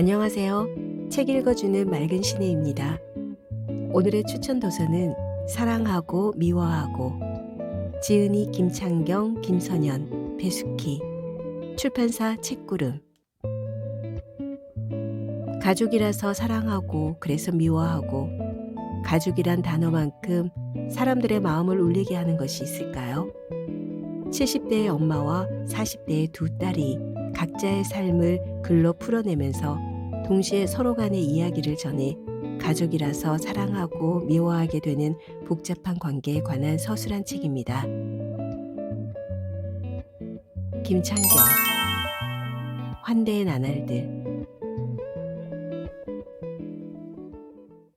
안녕하세요. 책 읽어주는 맑은 시내입니다. 오늘의 추천 도서는 사랑하고 미워하고 지은이 김창경, 김선연, 배숙희 출판사 책구름 가족이라서 사랑하고 그래서 미워하고 가족이란 단어만큼 사람들의 마음을 울리게 하는 것이 있을까요? 70대의 엄마와 40대의 두 딸이 각자의 삶을 글로 풀어내면서 동시에 서로 간의 이야기를 전해 가족이라서 사랑하고 미워하게 되는 복잡한 관계에 관한 서술한 책입니다. 김창경 환대의 나날들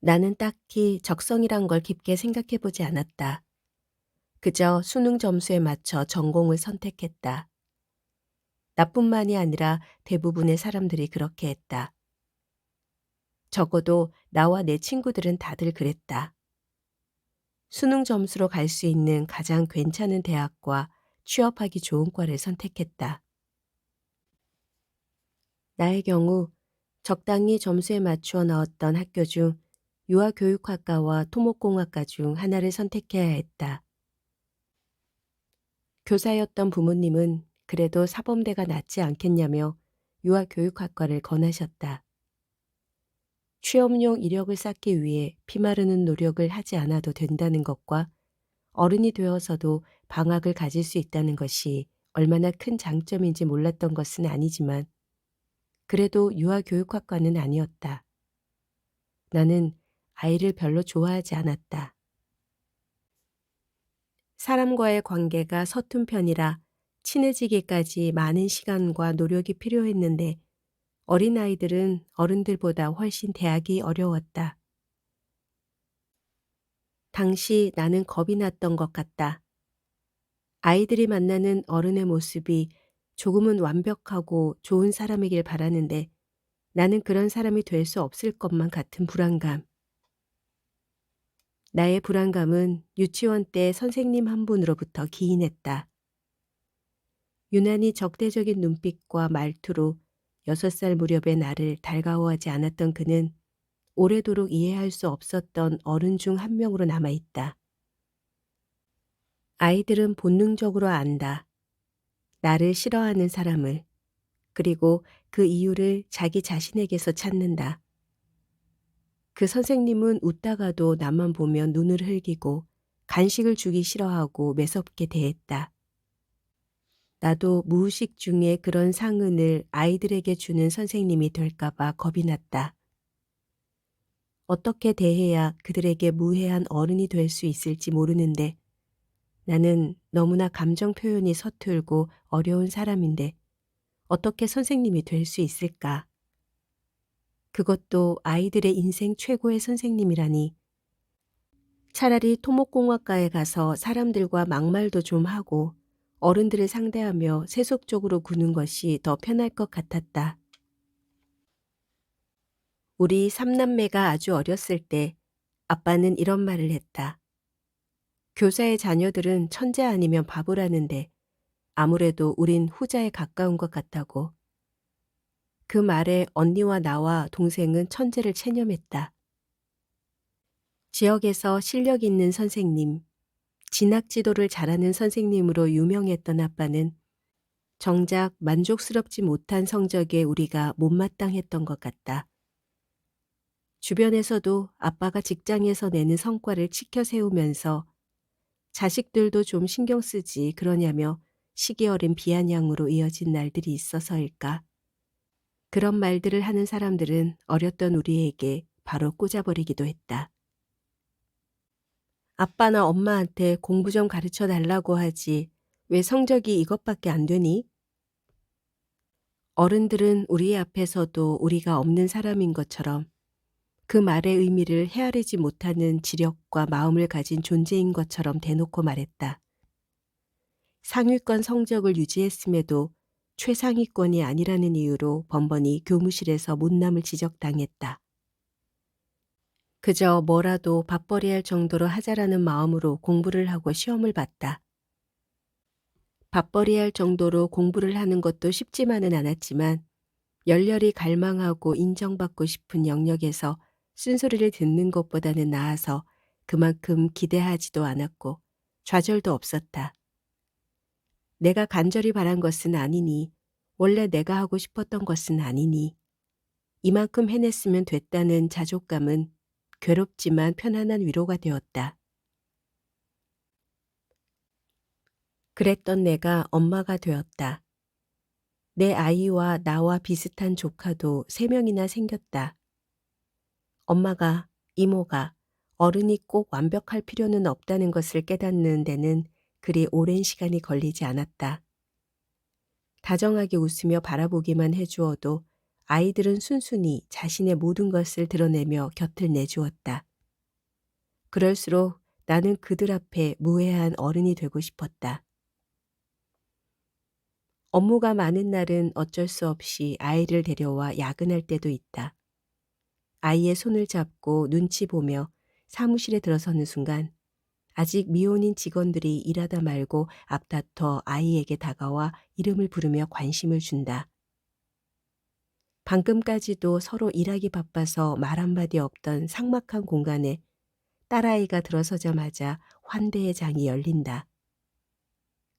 나는 딱히 적성이란 걸 깊게 생각해 보지 않았다. 그저 수능 점수에 맞춰 전공을 선택했다. 나뿐만이 아니라 대부분의 사람들이 그렇게 했다. 적어도 나와 내 친구들은 다들 그랬다. 수능 점수로 갈 수 있는 가장 괜찮은 대학과 취업하기 좋은 과를 선택했다. 나의 경우 적당히 점수에 맞추어 나왔던 학교 중 유아교육학과와 토목공학과 중 하나를 선택해야 했다. 교사였던 부모님은 그래도 사범대가 낫지 않겠냐며 유아교육학과를 권하셨다. 취업용 이력을 쌓기 위해 피마르는 노력을 하지 않아도 된다는 것과 어른이 되어서도 방학을 가질 수 있다는 것이 얼마나 큰 장점인지 몰랐던 것은 아니지만 그래도 유아교육학과는 아니었다. 나는 아이를 별로 좋아하지 않았다. 사람과의 관계가 서툰 편이라 친해지기까지 많은 시간과 노력이 필요했는데 어린아이들은 어른들보다 훨씬 대하기 어려웠다. 당시 나는 겁이 났던 것 같다. 아이들이 만나는 어른의 모습이 조금은 완벽하고 좋은 사람이길 바라는데 나는 그런 사람이 될 수 없을 것만 같은 불안감. 나의 불안감은 유치원 때 선생님 한 분으로부터 기인했다. 유난히 적대적인 눈빛과 말투로 여섯 살 무렵의 나를 달가워하지 않았던 그는 오래도록 이해할 수 없었던 어른 중 한 명으로 남아있다. 아이들은 본능적으로 안다. 나를 싫어하는 사람을, 그리고 그 이유를 자기 자신에게서 찾는다. 그 선생님은 웃다가도 나만 보면 눈을 흘기고 간식을 주기 싫어하고 매섭게 대했다. 나도 무의식 중에 그런 상흔을 아이들에게 주는 선생님이 될까봐 겁이 났다. 어떻게 대해야 그들에게 무해한 어른이 될 수 있을지 모르는데 나는 너무나 감정 표현이 서툴고 어려운 사람인데 어떻게 선생님이 될 수 있을까? 그것도 아이들의 인생 최고의 선생님이라니. 차라리 토목공학과에 가서 사람들과 막말도 좀 하고 어른들을 상대하며 세속적으로 구는 것이 더 편할 것 같았다. 우리 삼남매가 아주 어렸을 때 아빠는 이런 말을 했다. 교사의 자녀들은 천재 아니면 바보라는데 아무래도 우린 후자에 가까운 것 같다고. 그 말에 언니와 나와 동생은 천재를 체념했다. 지역에서 실력 있는 선생님, 진학 지도를 잘하는 선생님으로 유명했던 아빠는 정작 만족스럽지 못한 성적에 우리가 못마땅했던 것 같다. 주변에서도 아빠가 직장에서 내는 성과를 치켜 세우면서 자식들도 좀 신경 쓰지 그러냐며 시기 어린 비아냥으로 이어진 날들이 있어서일까. 그런 말들을 하는 사람들은 어렸던 우리에게 바로 꽂아버리기도 했다. 아빠나 엄마한테 공부 좀 가르쳐 달라고 하지 왜 성적이 이것밖에 안 되니? 어른들은 우리 앞에서도 우리가 없는 사람인 것처럼 그 말의 의미를 헤아리지 못하는 지력과 마음을 가진 존재인 것처럼 대놓고 말했다. 상위권 성적을 유지했음에도 최상위권이 아니라는 이유로 번번이 교무실에서 못남을 지적당했다. 그저 뭐라도 밥벌이 할 정도로 하자라는 마음으로 공부를 하고 시험을 봤다. 밥벌이 할 정도로 공부를 하는 것도 쉽지만은 않았지만 열렬히 갈망하고 인정받고 싶은 영역에서 쓴소리를 듣는 것보다는 나아서 그만큼 기대하지도 않았고 좌절도 없었다. 내가 간절히 바란 것은 아니니 원래 내가 하고 싶었던 것은 아니니 이만큼 해냈으면 됐다는 자족감은 괴롭지만 편안한 위로가 되었다. 그랬던 내가 엄마가 되었다. 내 아이와 나와 비슷한 조카도 세 명이나 생겼다. 엄마가, 이모가 어른이 꼭 완벽할 필요는 없다는 것을 깨닫는 데는 그리 오랜 시간이 걸리지 않았다. 다정하게 웃으며 바라보기만 해주어도 아이들은 순순히 자신의 모든 것을 드러내며 곁을 내주었다. 그럴수록 나는 그들 앞에 무해한 어른이 되고 싶었다. 업무가 많은 날은 어쩔 수 없이 아이를 데려와 야근할 때도 있다. 아이의 손을 잡고 눈치 보며 사무실에 들어서는 순간 아직 미혼인 직원들이 일하다 말고 앞다퉈 아이에게 다가와 이름을 부르며 관심을 준다. 방금까지도 서로 일하기 바빠서 말 한마디 없던 삭막한 공간에 딸아이가 들어서자마자 환대의 장이 열린다.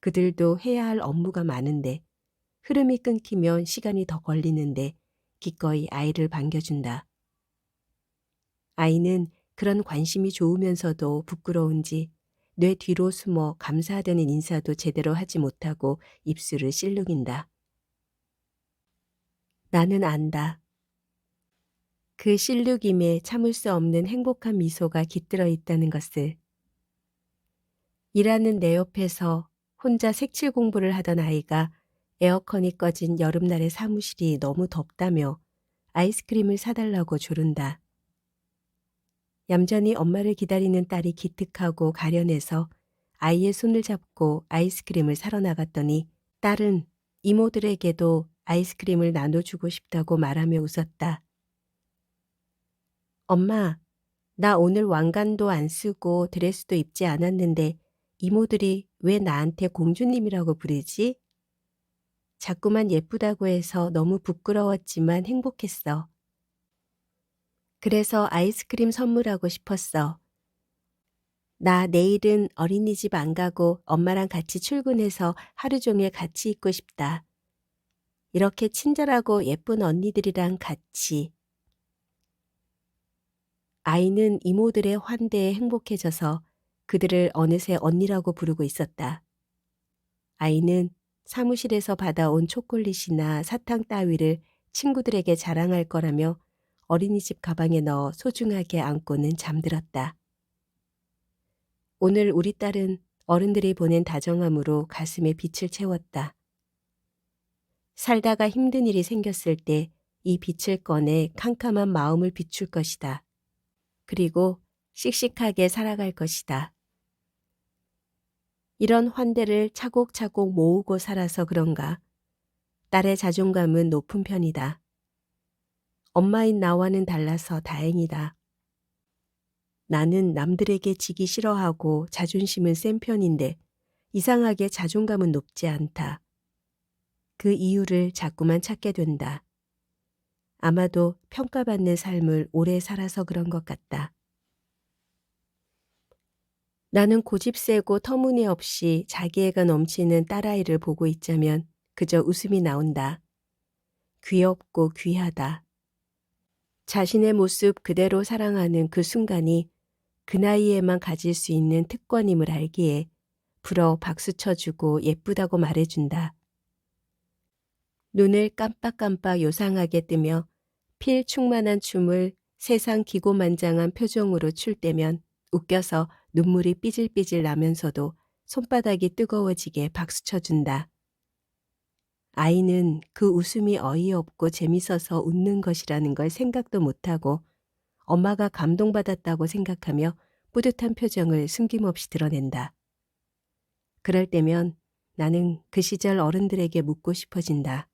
그들도 해야 할 업무가 많은데 흐름이 끊기면 시간이 더 걸리는데 기꺼이 아이를 반겨준다. 아이는 그런 관심이 좋으면서도 부끄러운지 뇌 뒤로 숨어 감사하다는 인사도 제대로 하지 못하고 입술을 실룩인다. 나는 안다. 그 실룩임에 참을 수 없는 행복한 미소가 깃들어 있다는 것을. 일하는 내 옆에서 혼자 색칠 공부를 하던 아이가 에어컨이 꺼진 여름날의 사무실이 너무 덥다며 아이스크림을 사달라고 조른다. 얌전히 엄마를 기다리는 딸이 기특하고 가련해서 아이의 손을 잡고 아이스크림을 사러 나갔더니 딸은 이모들에게도 아이스크림을 나눠주고 싶다고 말하며 웃었다. 엄마, 나 오늘 왕관도 안 쓰고 드레스도 입지 않았는데 이모들이 왜 나한테 공주님이라고 부르지? 자꾸만 예쁘다고 해서 너무 부끄러웠지만 행복했어. 그래서 아이스크림 선물하고 싶었어. 나 내일은 어린이집 안 가고 엄마랑 같이 출근해서 하루 종일 같이 있고 싶다. 이렇게 친절하고 예쁜 언니들이랑 같이. 아이는 이모들의 환대에 행복해져서 그들을 어느새 언니라고 부르고 있었다. 아이는 사무실에서 받아온 초콜릿이나 사탕 따위를 친구들에게 자랑할 거라며 어린이집 가방에 넣어 소중하게 안고는 잠들었다. 오늘 우리 딸은 어른들이 보낸 다정함으로 가슴에 빛을 채웠다. 살다가 힘든 일이 생겼을 때 이 빛을 꺼내 캄캄한 마음을 비출 것이다. 그리고 씩씩하게 살아갈 것이다. 이런 환대를 차곡차곡 모으고 살아서 그런가 딸의 자존감은 높은 편이다. 엄마인 나와는 달라서 다행이다. 나는 남들에게 지기 싫어하고 자존심은 센 편인데 이상하게 자존감은 높지 않다. 그 이유를 자꾸만 찾게 된다. 아마도 평가받는 삶을 오래 살아서 그런 것 같다. 나는 고집 세고 터무니없이 자기애가 넘치는 딸아이를 보고 있자면 그저 웃음이 나온다. 귀엽고 귀하다. 자신의 모습 그대로 사랑하는 그 순간이 그 나이에만 가질 수 있는 특권임을 알기에 불어 박수 쳐주고 예쁘다고 말해준다. 눈을 깜빡깜빡 요상하게 뜨며 필 충만한 춤을 세상 기고만장한 표정으로 출 때면 웃겨서 눈물이 삐질삐질 나면서도 손바닥이 뜨거워지게 박수 쳐준다. 아이는 그 웃음이 어이없고 재밌어서 웃는 것이라는 걸 생각도 못하고 엄마가 감동받았다고 생각하며 뿌듯한 표정을 숨김없이 드러낸다. 그럴 때면 나는 그 시절 어른들에게 묻고 싶어진다.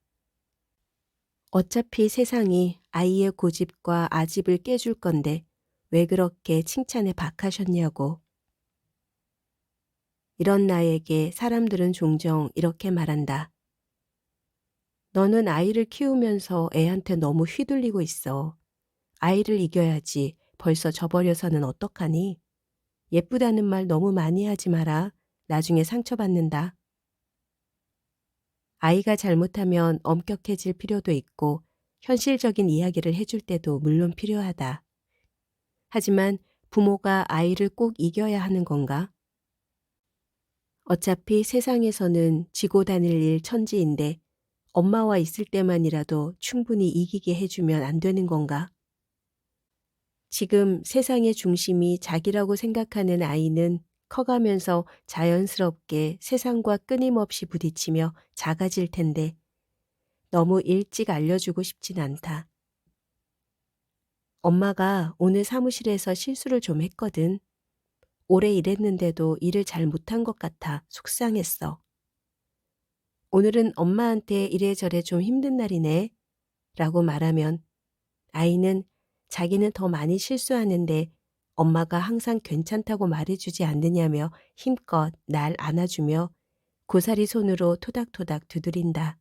어차피 세상이 아이의 고집과 아집을 깨줄 건데 왜 그렇게 칭찬에 박하셨냐고. 이런 나에게 사람들은 종종 이렇게 말한다. 너는 아이를 키우면서 애한테 너무 휘둘리고 있어. 아이를 이겨야지. 벌써 저버려서는 어떡하니? 예쁘다는 말 너무 많이 하지 마라. 나중에 상처받는다. 아이가 잘못하면 엄격해질 필요도 있고 현실적인 이야기를 해줄 때도 물론 필요하다. 하지만 부모가 아이를 꼭 이겨야 하는 건가? 어차피 세상에서는 지고 다닐 일 천지인데 엄마와 있을 때만이라도 충분히 이기게 해주면 안 되는 건가? 지금 세상의 중심이 자기라고 생각하는 아이는 커가면서 자연스럽게 세상과 끊임없이 부딪히며 작아질 텐데 너무 일찍 알려주고 싶진 않다. 엄마가 오늘 사무실에서 실수를 좀 했거든. 오래 일했는데도 일을 잘 못한 것 같아 속상했어. 오늘은 엄마한테 이래저래 좀 힘든 날이네. 라고 말하면 아이는 자기는 더 많이 실수하는데 엄마가 항상 괜찮다고 말해주지 않느냐며 힘껏 날 안아주며 고사리 손으로 토닥토닥 두드린다.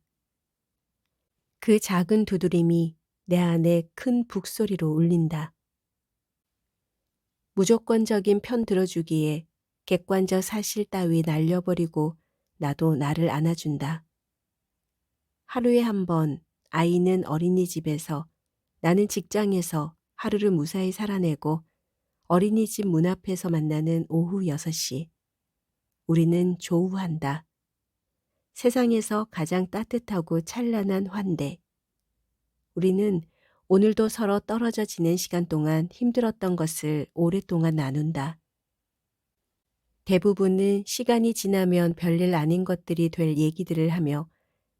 그 작은 두드림이 내 안에 큰 북소리로 울린다. 무조건적인 편 들어주기에 객관적 사실 따위 날려버리고 나도 나를 안아준다. 하루에 한 번 아이는 어린이집에서 나는 직장에서 하루를 무사히 살아내고 어린이집 문 앞에서 만나는 오후 6시. 우리는 조우한다. 세상에서 가장 따뜻하고 찬란한 환대. 우리는 오늘도 서로 떨어져 지낸 시간 동안 힘들었던 것을 오랫동안 나눈다. 대부분은 시간이 지나면 별일 아닌 것들이 될 얘기들을 하며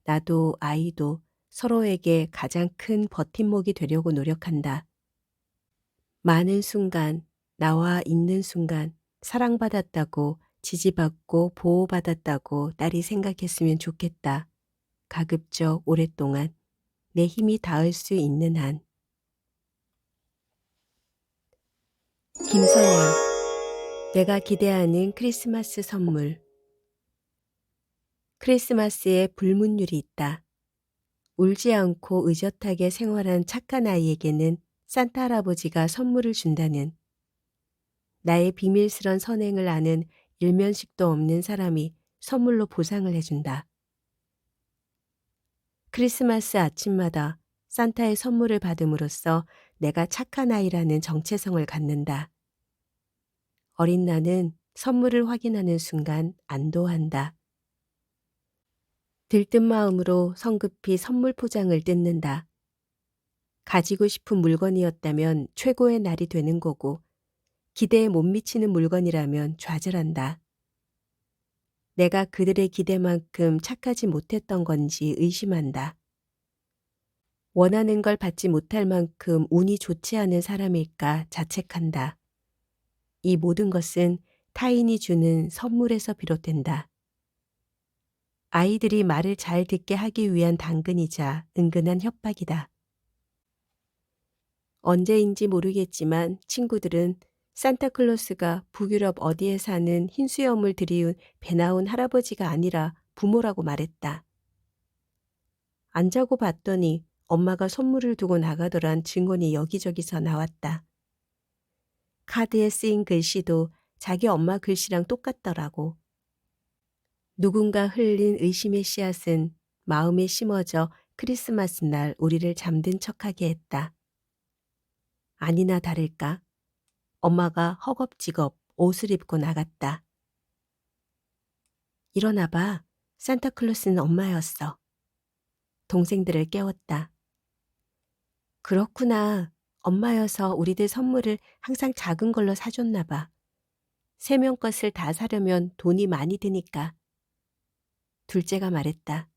나도 아이도 서로에게 가장 큰 버팀목이 되려고 노력한다. 많은 순간, 나와 있는 순간, 사랑받았다고, 지지받고 보호받았다고 딸이 생각했으면 좋겠다. 가급적 오랫동안 내 힘이 닿을 수 있는 한. 김선영, 내가 기대하는 크리스마스 선물. 크리스마스에 불문율이 있다. 울지 않고 의젓하게 생활한 착한 아이에게는 산타 할아버지가 선물을 준다는 나의 비밀스런 선행을 아는 일면식도 없는 사람이 선물로 보상을 해준다. 크리스마스 아침마다 산타의 선물을 받음으로써 내가 착한 아이라는 정체성을 갖는다. 어린 나는 선물을 확인하는 순간 안도한다. 들뜬 마음으로 성급히 선물 포장을 뜯는다. 가지고 싶은 물건이었다면 최고의 날이 되는 거고, 기대에 못 미치는 물건이라면 좌절한다. 내가 그들의 기대만큼 착하지 못했던 건지 의심한다. 원하는 걸 받지 못할 만큼 운이 좋지 않은 사람일까 자책한다. 이 모든 것은 타인이 주는 선물에서 비롯된다. 아이들이 말을 잘 듣게 하기 위한 당근이자 은근한 협박이다. 언제인지 모르겠지만 친구들은 산타클로스가 북유럽 어디에 사는 흰수염을 들이운 배 나온 할아버지가 아니라 부모라고 말했다. 안 자고 봤더니 엄마가 선물을 두고 나가더란 증언이 여기저기서 나왔다. 카드에 쓰인 글씨도 자기 엄마 글씨랑 똑같더라고. 누군가 흘린 의심의 씨앗은 마음에 심어져 크리스마스 날 우리를 잠든 척하게 했다. 아니나 다를까 엄마가 허겁지겁 옷을 입고 나갔다. 일어나 봐. 산타클로스는 엄마였어. 동생들을 깨웠다. 그렇구나. 엄마여서 우리들 선물을 항상 작은 걸로 사줬나 봐. 세 명 것을 다 사려면 돈이 많이 드니까. 둘째가 말했다.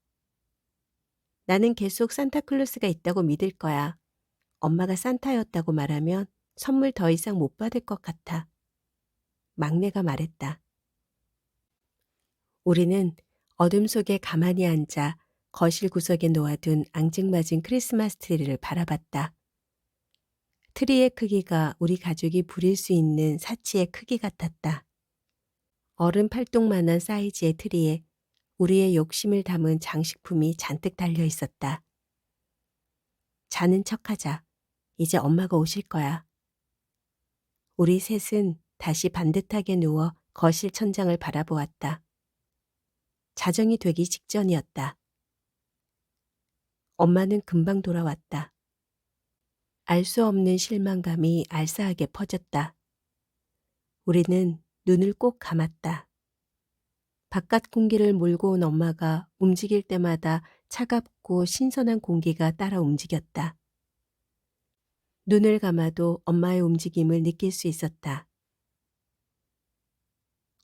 나는 계속 산타클로스가 있다고 믿을 거야. 엄마가 산타였다고 말하면 선물 더 이상 못 받을 것 같아. 막내가 말했다. 우리는 어둠 속에 가만히 앉아 거실 구석에 놓아둔 앙증맞은 크리스마스 트리를 바라봤다. 트리의 크기가 우리 가족이 부릴 수 있는 사치의 크기 같았다. 어른 팔뚝만한 사이즈의 트리에 우리의 욕심을 담은 장식품이 잔뜩 달려 있었다. 자는 척하자. 이제 엄마가 오실 거야. 우리 셋은 다시 반듯하게 누워 거실 천장을 바라보았다. 자정이 되기 직전이었다. 엄마는 금방 돌아왔다. 알 수 없는 실망감이 알싸하게 퍼졌다. 우리는 눈을 꼭 감았다. 바깥 공기를 몰고 온 엄마가 움직일 때마다 차갑고 신선한 공기가 따라 움직였다. 눈을 감아도 엄마의 움직임을 느낄 수 있었다.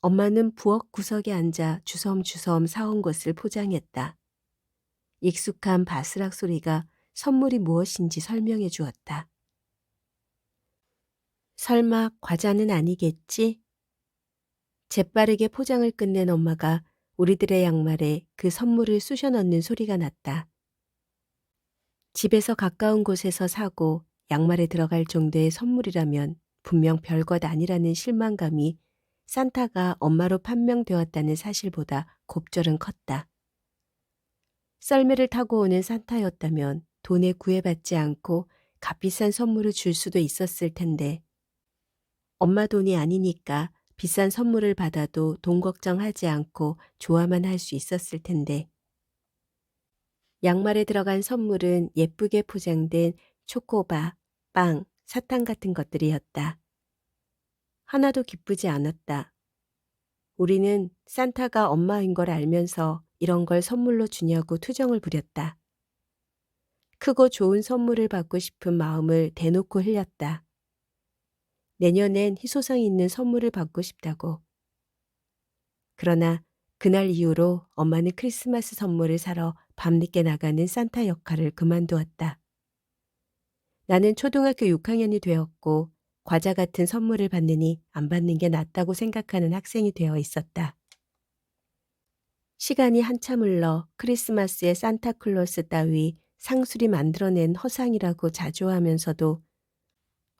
엄마는 부엌 구석에 앉아 주섬주섬 사온 것을 포장했다. 익숙한 바스락 소리가 선물이 무엇인지 설명해 주었다. 설마 과자는 아니겠지? 재빠르게 포장을 끝낸 엄마가 우리들의 양말에 그 선물을 쑤셔 넣는 소리가 났다. 집에서 가까운 곳에서 사고 양말에 들어갈 정도의 선물이라면 분명 별것 아니라는 실망감이 산타가 엄마로 판명되었다는 사실보다 곱절은 컸다. 썰매를 타고 오는 산타였다면 돈에 구애받지 않고 값비싼 선물을 줄 수도 있었을 텐데 엄마 돈이 아니니까 비싼 선물을 받아도 돈 걱정하지 않고 좋아만 할 수 있었을 텐데 양말에 들어간 선물은 예쁘게 포장된 초코바, 빵, 사탕 같은 것들이었다. 하나도 기쁘지 않았다. 우리는 산타가 엄마인 걸 알면서 이런 걸 선물로 주냐고 투정을 부렸다. 크고 좋은 선물을 받고 싶은 마음을 대놓고 흘렸다. 내년엔 희소성 있는 선물을 받고 싶다고. 그러나 그날 이후로 엄마는 크리스마스 선물을 사러 밤늦게 나가는 산타 역할을 그만두었다. 나는 초등학교 6학년이 되었고 과자 같은 선물을 받느니 안 받는 게 낫다고 생각하는 학생이 되어 있었다. 시간이 한참 흘러 크리스마스에 산타클로스 따위 상술이 만들어낸 허상이라고 자조하면서도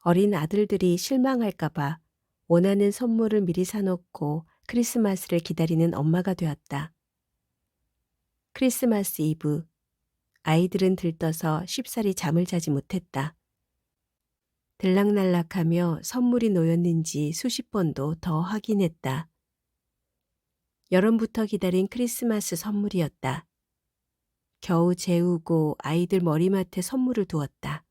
어린 아들들이 실망할까봐 원하는 선물을 미리 사놓고 크리스마스를 기다리는 엄마가 되었다. 크리스마스 이브. 아이들은 들떠서 쉽사리 잠을 자지 못했다. 들락날락하며 선물이 놓였는지 수십 번도 더 확인했다. 여름부터 기다린 크리스마스 선물이었다. 겨우 재우고 아이들 머리맡에 선물을 두었다.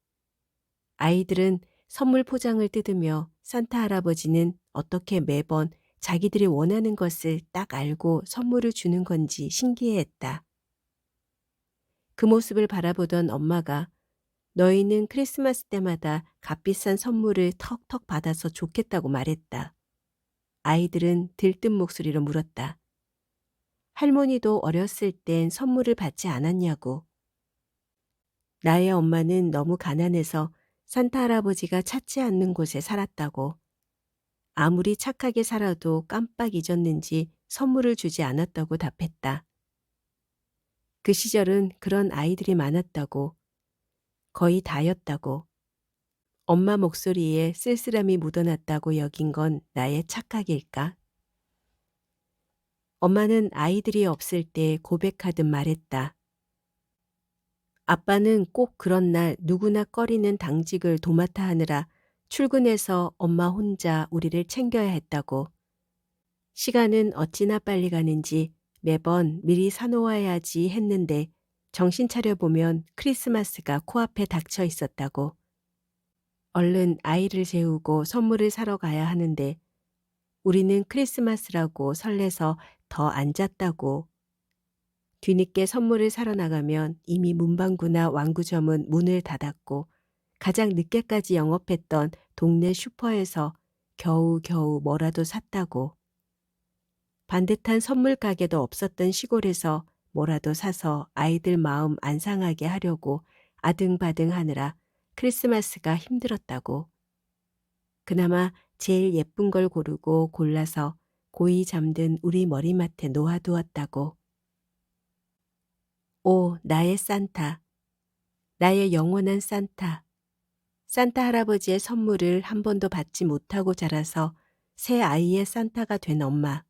아이들은 선물 포장을 뜯으며 산타 할아버지는 어떻게 매번 자기들이 원하는 것을 딱 알고 선물을 주는 건지 신기해했다. 그 모습을 바라보던 엄마가 너희는 크리스마스 때마다 값비싼 선물을 턱턱 받아서 좋겠다고 말했다. 아이들은 들뜬 목소리로 물었다. 할머니도 어렸을 땐 선물을 받지 않았냐고. 나의 엄마는 너무 가난해서 산타 할아버지가 찾지 않는 곳에 살았다고. 아무리 착하게 살아도 깜빡 잊었는지 선물을 주지 않았다고 답했다. 그 시절은 그런 아이들이 많았다고. 거의 다였다고. 엄마 목소리에 쓸쓸함이 묻어났다고 여긴 건 나의 착각일까? 엄마는 아이들이 없을 때 고백하듯 말했다. 아빠는 꼭 그런 날 누구나 꺼리는 당직을 도맡아 하느라 출근해서 엄마 혼자 우리를 챙겨야 했다고. 시간은 어찌나 빨리 가는지 매번 미리 사놓아야지 했는데 정신 차려보면 크리스마스가 코앞에 닥쳐 있었다고. 얼른 아이를 재우고 선물을 사러 가야 하는데 우리는 크리스마스라고 설레서 더 앉았다고. 뒤늦게 선물을 사러 나가면 이미 문방구나 완구점은 문을 닫았고 가장 늦게까지 영업했던 동네 슈퍼에서 겨우겨우 뭐라도 샀다고. 반듯한 선물 가게도 없었던 시골에서 뭐라도 사서 아이들 마음 안 상하게 하려고 아등바등 하느라 크리스마스가 힘들었다고. 그나마 제일 예쁜 걸 고르고 골라서 고이 잠든 우리 머리맡에 놓아두었다고. 오, 나의 산타. 나의 영원한 산타. 산타 할아버지의 선물을 한 번도 받지 못하고 자라서 새 아이의 산타가 된 엄마.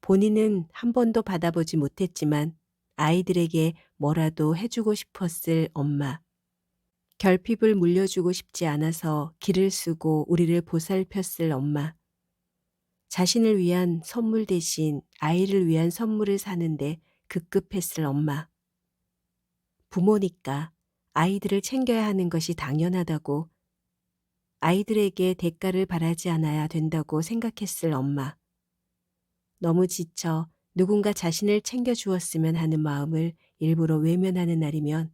본인은 한 번도 받아보지 못했지만 아이들에게 뭐라도 해주고 싶었을 엄마. 결핍을 물려주고 싶지 않아서 길을 쓰고 우리를 보살폈을 엄마. 자신을 위한 선물 대신 아이를 위한 선물을 사는데 급급했을 엄마. 부모니까 아이들을 챙겨야 하는 것이 당연하다고 아이들에게 대가를 바라지 않아야 된다고 생각했을 엄마. 너무 지쳐 누군가 자신을 챙겨주었으면 하는 마음을 일부러 외면하는 날이면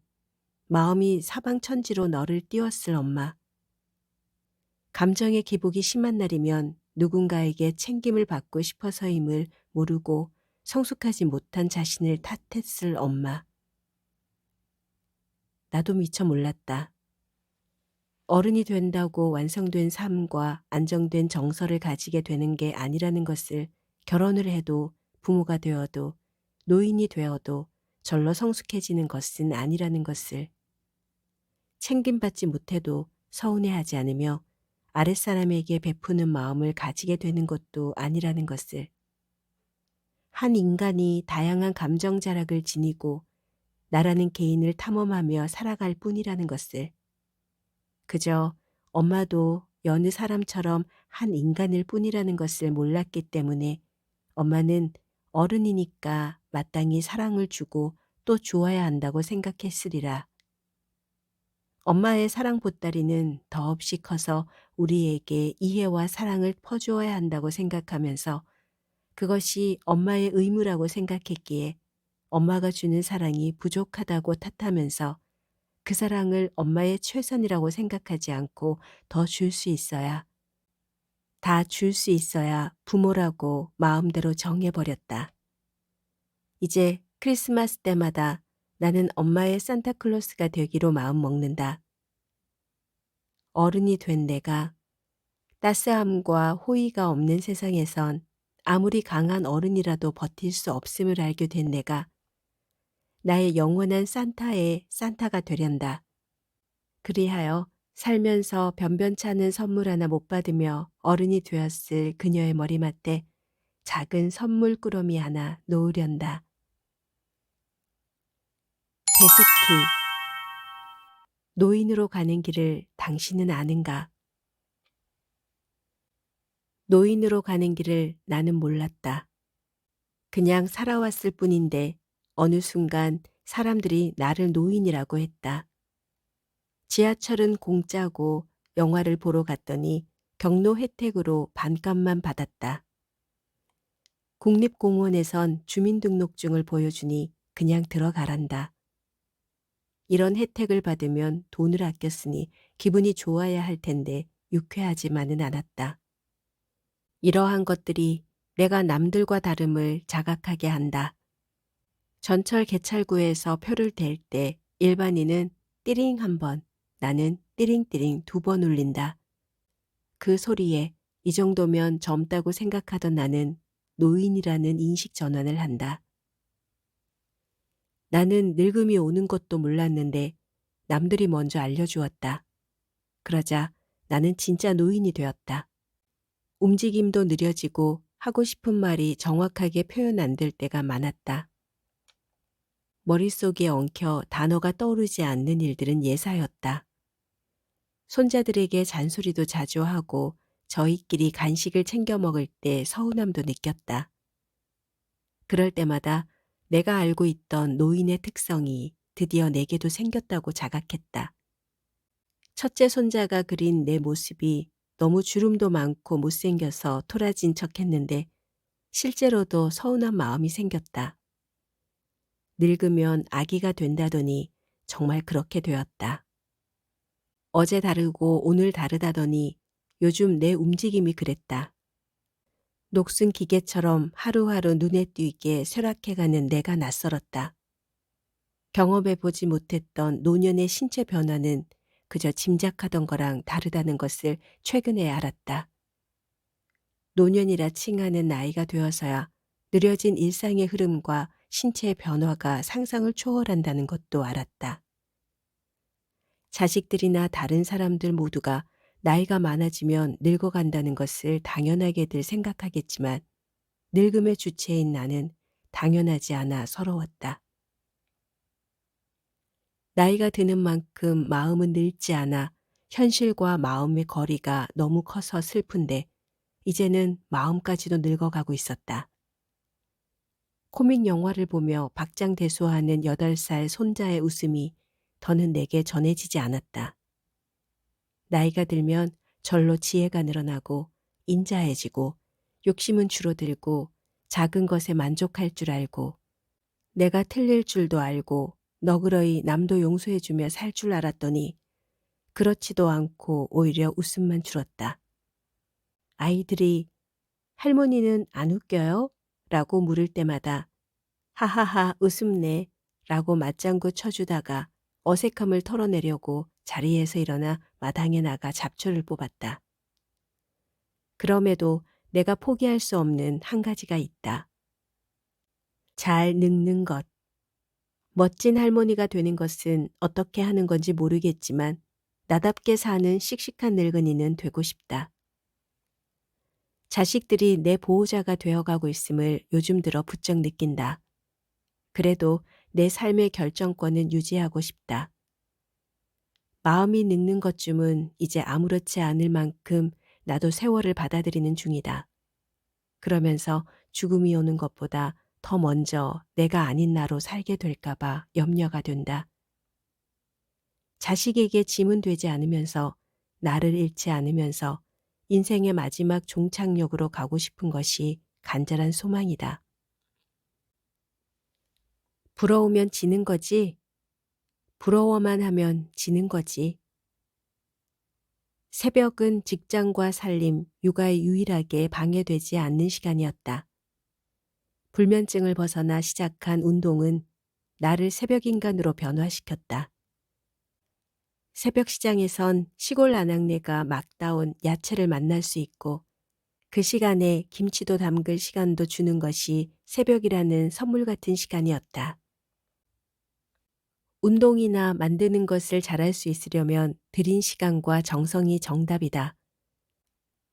마음이 사방천지로 너를 띄웠을 엄마. 감정의 기복이 심한 날이면 누군가에게 챙김을 받고 싶어서임을 모르고 성숙하지 못한 자신을 탓했을 엄마. 나도 미처 몰랐다. 어른이 된다고 완성된 삶과 안정된 정서를 가지게 되는 게 아니라는 것을 결혼을 해도 부모가 되어도 노인이 되어도 절로 성숙해지는 것은 아니라는 것을 챙김받지 못해도 서운해하지 않으며 아랫사람에게 베푸는 마음을 가지게 되는 것도 아니라는 것을 한 인간이 다양한 감정 자락을 지니고 나라는 개인을 탐험하며 살아갈 뿐이라는 것을 그저 엄마도 여느 사람처럼 한 인간일 뿐이라는 것을 몰랐기 때문에 엄마는 어른이니까 마땅히 사랑을 주고 또 주어야 한다고 생각했으리라. 엄마의 사랑 보따리는 더없이 커서 우리에게 이해와 사랑을 퍼주어야 한다고 생각하면서 그것이 엄마의 의무라고 생각했기에 엄마가 주는 사랑이 부족하다고 탓하면서 그 사랑을 엄마의 최선이라고 생각하지 않고 더 줄 수 있어야 다 줄 수 있어야 부모라고 마음대로 정해버렸다. 이제 크리스마스 때마다 나는 엄마의 산타클로스가 되기로 마음 먹는다. 어른이 된 내가 따스함과 호의가 없는 세상에선 아무리 강한 어른이라도 버틸 수 없음을 알게 된 내가 나의 영원한 산타의 산타가 되련다. 그리하여 살면서 변변찮은 선물 하나 못 받으며 어른이 되었을 그녀의 머리맡에 작은 선물 꾸러미 하나 놓으련다. 배수키 노인으로 가는 길을 당신은 아는가? 노인으로 가는 길을 나는 몰랐다. 그냥 살아왔을 뿐인데 어느 순간 사람들이 나를 노인이라고 했다. 지하철은 공짜고 영화를 보러 갔더니 경로 혜택으로 반값만 받았다. 국립공원에선 주민등록증을 보여주니 그냥 들어가란다. 이런 혜택을 받으면 돈을 아꼈으니 기분이 좋아야 할 텐데 유쾌하지만은 않았다. 이러한 것들이 내가 남들과 다름을 자각하게 한다. 전철 개찰구에서 표를 댈 때 일반인은 띠링 한 번, 나는 띠링띠링 두 번 울린다. 그 소리에 이 정도면 젊다고 생각하던 나는 노인이라는 인식 전환을 한다. 나는 늙음이 오는 것도 몰랐는데 남들이 먼저 알려주었다. 그러자 나는 진짜 노인이 되었다. 움직임도 느려지고 하고 싶은 말이 정확하게 표현 안 될 때가 많았다. 머릿속에 엉켜 단어가 떠오르지 않는 일들은 예사였다. 손자들에게 잔소리도 자주 하고 저희끼리 간식을 챙겨 먹을 때 서운함도 느꼈다. 그럴 때마다 내가 알고 있던 노인의 특성이 드디어 내게도 생겼다고 자각했다. 첫째 손자가 그린 내 모습이 너무 주름도 많고 못생겨서 토라진 척 했는데 실제로도 서운한 마음이 생겼다. 늙으면 아기가 된다더니 정말 그렇게 되었다. 어제 다르고 오늘 다르다더니 요즘 내 움직임이 그랬다. 녹슨 기계처럼 하루하루 눈에 띄게 쇠락해가는 내가 낯설었다. 경험해 보지 못했던 노년의 신체 변화는 그저 짐작하던 거랑 다르다는 것을 최근에 알았다. 노년이라 칭하는 나이가 되어서야 느려진 일상의 흐름과 신체의 변화가 상상을 초월한다는 것도 알았다. 자식들이나 다른 사람들 모두가 나이가 많아지면 늙어간다는 것을 당연하게들 생각하겠지만 늙음의 주체인 나는 당연하지 않아 서러웠다. 나이가 드는 만큼 마음은 늙지 않아 현실과 마음의 거리가 너무 커서 슬픈데 이제는 마음까지도 늙어가고 있었다. 코믹 영화를 보며 박장대소하는 8살 손자의 웃음이 더는 내게 전해지지 않았다. 나이가 들면 절로 지혜가 늘어나고 인자해지고 욕심은 줄어들고 작은 것에 만족할 줄 알고 내가 틀릴 줄도 알고 너그러이 남도 용서해주며 살 줄 알았더니 그렇지도 않고 오히려 웃음만 줄었다. 아이들이 할머니는 안 웃겨요? 라고 물을 때마다 하하하 웃음네 라고 맞장구 쳐주다가 어색함을 털어내려고 자리에서 일어나 마당에 나가 잡초를 뽑았다. 그럼에도 내가 포기할 수 없는 한 가지가 있다. 잘 늙는 것. 멋진 할머니가 되는 것은 어떻게 하는 건지 모르겠지만 나답게 사는 씩씩한 늙은이는 되고 싶다. 자식들이 내 보호자가 되어가고 있음을 요즘 들어 부쩍 느낀다. 그래도 내 삶의 결정권은 유지하고 싶다. 마음이 늙는 것쯤은 이제 아무렇지 않을 만큼 나도 세월을 받아들이는 중이다. 그러면서 죽음이 오는 것보다 더 먼저 내가 아닌 나로 살게 될까봐 염려가 된다. 자식에게 짐은 되지 않으면서 나를 잃지 않으면서 인생의 마지막 종착역으로 가고 싶은 것이 간절한 소망이다. 부러우면 지는 거지. 부러워만 하면 지는 거지. 새벽은 직장과 살림, 육아에 유일하게 방해되지 않는 시간이었다. 불면증을 벗어나 시작한 운동은 나를 새벽 인간으로 변화시켰다. 새벽 시장에선 시골 아낙네가 막 따온 야채를 만날 수 있고 그 시간에 김치도 담글 시간도 주는 것이 새벽이라는 선물 같은 시간이었다. 운동이나 만드는 것을 잘할 수 있으려면 들인 시간과 정성이 정답이다.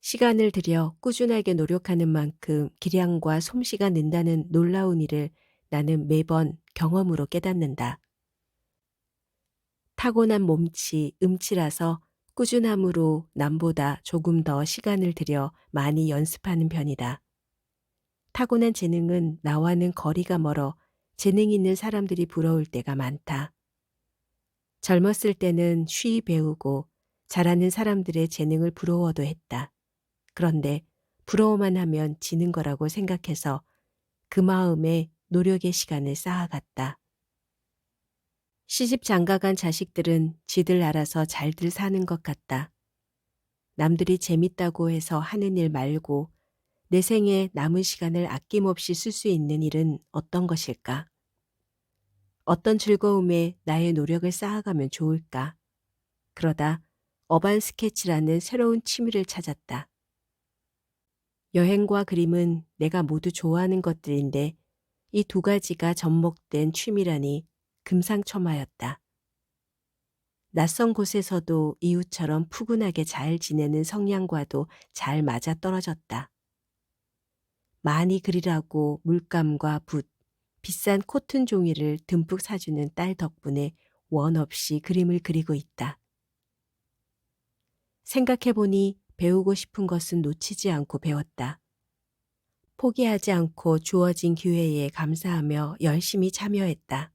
시간을 들여 꾸준하게 노력하는 만큼 기량과 솜씨가 는다는 놀라운 일을 나는 매번 경험으로 깨닫는다. 타고난 몸치, 음치라서 꾸준함으로 남보다 조금 더 시간을 들여 많이 연습하는 편이다. 타고난 재능은 나와는 거리가 멀어 재능 있는 사람들이 부러울 때가 많다. 젊었을 때는 쉬이 배우고 잘하는 사람들의 재능을 부러워도 했다. 그런데 부러워만 하면 지는 거라고 생각해서 그 마음에 노력의 시간을 쌓아갔다. 시집 장가간 자식들은 지들 알아서 잘들 사는 것 같다. 남들이 재밌다고 해서 하는 일 말고 내 생에 남은 시간을 아낌없이 쓸 수 있는 일은 어떤 것일까? 어떤 즐거움에 나의 노력을 쌓아가면 좋을까? 그러다 어반 스케치라는 새로운 취미를 찾았다. 여행과 그림은 내가 모두 좋아하는 것들인데 이 두 가지가 접목된 취미라니 금상첨화였다. 낯선 곳에서도 이웃처럼 푸근하게 잘 지내는 성향과도 잘 맞아 떨어졌다. 많이 그리라고 물감과 붓, 비싼 코튼 종이를 듬뿍 사주는 딸 덕분에 원 없이 그림을 그리고 있다. 생각해보니 배우고 싶은 것은 놓치지 않고 배웠다. 포기하지 않고 주어진 기회에 감사하며 열심히 참여했다.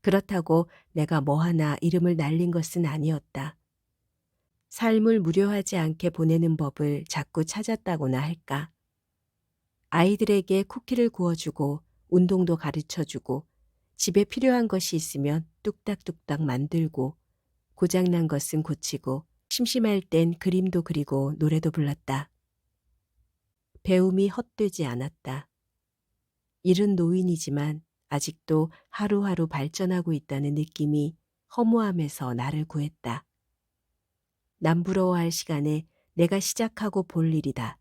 그렇다고 내가 뭐 하나 이름을 날린 것은 아니었다. 삶을 무료하지 않게 보내는 법을 자꾸 찾았다고나 할까. 아이들에게 쿠키를 구워주고 운동도 가르쳐주고 집에 필요한 것이 있으면 뚝딱뚝딱 만들고 고장난 것은 고치고 심심할 땐 그림도 그리고 노래도 불렀다. 배움이 헛되지 않았다. 일은 노인이지만 아직도 하루하루 발전하고 있다는 느낌이 허무함에서 나를 구했다. 남 부러워할 시간에 내가 시작하고 볼 일이다.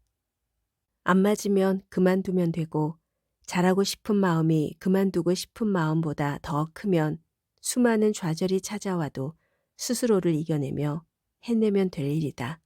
안 맞으면 그만두면 되고 잘하고 싶은 마음이 그만두고 싶은 마음보다 더 크면 수많은 좌절이 찾아와도 스스로를 이겨내며 해내면 될 일이다.